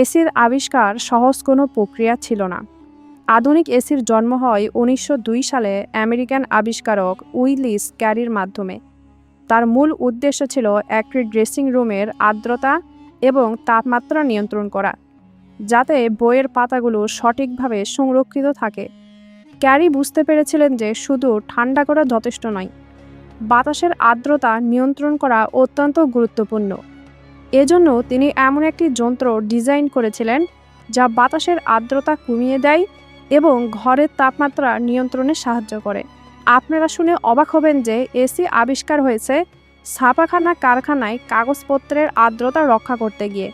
এসির আবিষ্কার সহজ কোনো প্রক্রিয়া ছিল না। আধুনিক এসির জন্ম হয় উনিশশো দুই সালে আমেরিকান আবিষ্কারক উইলিস ক্যারির মাধ্যমে। তার মূল উদ্দেশ্য ছিল একটি ড্রেসিং রুমের আর্দ্রতা এবং তাপমাত্রা নিয়ন্ত্রণ করা, যাতে বইয়ের পাতাগুলো সঠিকভাবে সংরক্ষিত থাকে। ক্যারি বুঝতে পেরেছিলেন যে শুধু ঠান্ডা করা যথেষ্ট নয়, বাতাসের আর্দ্রতা নিয়ন্ত্রণ করা অত্যন্ত গুরুত্বপূর্ণ। এজন্য তিনি এমন একটি যন্ত্র ডিজাইন করেছিলেন যা বাতাসের আর্দ্রতা কমিয়ে দেয় এবং ঘরের তাপমাত্রা নিয়ন্ত্রণে সাহায্য করে। আপনারা শুনে অবাক হবেন যে এসি আবিষ্কার হয়েছে ছাপাখানা কারখানায় কাগজপত্রের আর্দ্রতা রক্ষা করতে গিয়ে।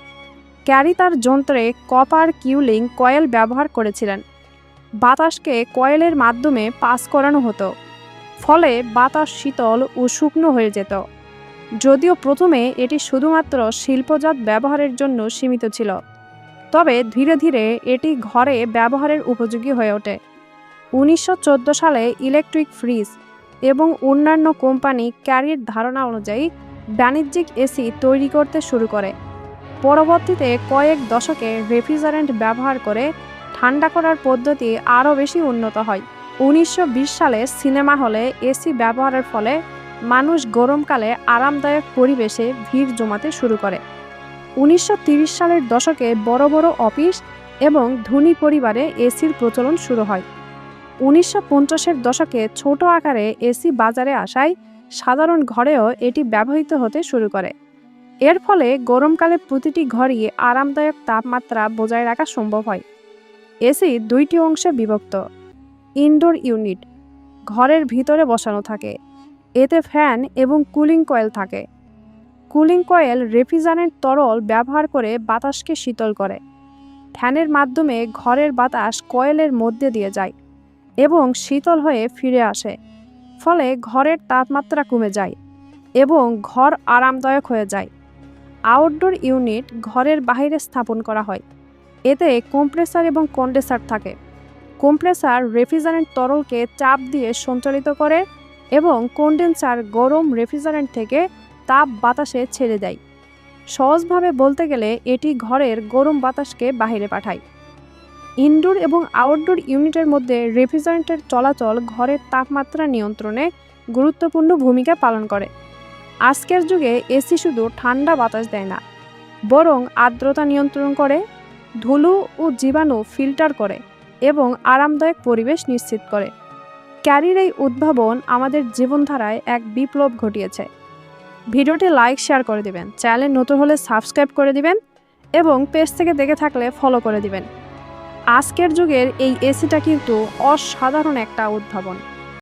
ক্যারি তার যন্ত্রে কপার কিউলিং কয়েল ব্যবহার করেছিলেন। বাতাসকে কয়েলের মাধ্যমে পাস করানো হতো, ফলে বাতাস শীতল ও শুকনো হয়ে যেত। যদিও প্রথমে এটি শুধুমাত্র শিল্পজাত ব্যবহারের জন্য সীমিত ছিল। তবে ধীরে ধীরে এটি ঘরে ব্যবহারের উপযোগী হয়ে ওঠে। উনিশশো চোদ্দ সালে ইলেকট্রিক ফ্রিজ এবং অন্যান্য কোম্পানি ক্যারির ধারণা অনুযায়ী বাণিজ্যিক এসি তৈরি করতে শুরু করে। পরবর্তীতে কয়েক দশকে রেফ্রিজারেন্ট ব্যবহার করে ঠান্ডা করার পদ্ধতি আরও বেশি উন্নত হয়। উনিশশো বিশ সালে সিনেমা হলে এসি ব্যবহারের ফলে মানুষ গরমকালে আরামদায়ক পরিবেশে ভিড় জমাতে শুরু করে। উনিশশো সালের দশকে বড় বড় অফিস এবং ধনী পরিবারে এসির প্রচলন শুরু হয়। উনিশশো পঞ্চাশের দশকে ছোট আকারে এসি বাজারে আসায় সাধারণ ঘরেও এটি ব্যবহৃত হতে শুরু করে। এর ফলে গরমকালে প্রতিটি ঘরই আরামদায়ক তাপমাত্রা বজায় রাখা সম্ভব হয়। এসি দুইটি অংশে বিভক্ত। ইনডোর ইউনিট, ঘরের ভিতরে বসানো থাকে। এতে ফ্যান এবং কুলিং কয়েল থাকে। কুলিং কয়েল রেফ্রিজারেন্ট তরল ব্যবহার করে বাতাসকে শীতল করে। ফ্যানের মাধ্যমে ঘরের বাতাস কয়েলের মধ্যে দিয়ে যায় এবং শীতল হয়ে ফিরে আসে, ফলে ঘরের তাপমাত্রা কমে যায় এবং ঘর আরামদায়ক হয়ে যায়। আউটডোর ইউনিট ঘরের বাইরে স্থাপন করা হয়। এতে কম্প্রেসার এবং কন্ডেসার থাকে। কম্প্রেসার রেফ্রিজারেন্ট তরলকে চাপ দিয়ে সঞ্চালিত করে এবং কন্ডেন্সার গরম রেফ্রিজারেন্ট থেকে তাপ বাতাসে ছেড়ে দেয়। সহজভাবে বলতে গেলে এটি ঘরের গরম বাতাসকে বাইরে পাঠায়। ইনডোর এবং আউটডোর ইউনিটের মধ্যে রেফ্রিজারেন্টের চলাচল ঘরের তাপমাত্রা নিয়ন্ত্রণে গুরুত্বপূর্ণ ভূমিকা পালন করে। আজকের যুগে এসি শুধু ঠান্ডা বাতাস দেয় না, বরং আর্দ্রতা নিয়ন্ত্রণ করে, ধুলো ও জীবাণু ফিল্টার করে এবং আরামদায়ক পরিবেশ নিশ্চিত করে। ক্যারির এই উদ্ভাবন আমাদের জীবনধারায় এক বিপ্লব ঘটিয়েছে। ভিডিওটি লাইক শেয়ার করে দিবেন। চ্যানেলে নতুন হলে সাবস্ক্রাইব করে দিবেন এবং পেজ থেকে দেখে থাকলে ফলো করে দিবেন। আজকের যুগের এই এসিটা কিন্তু অসাধারণ একটা উদ্ভাবন।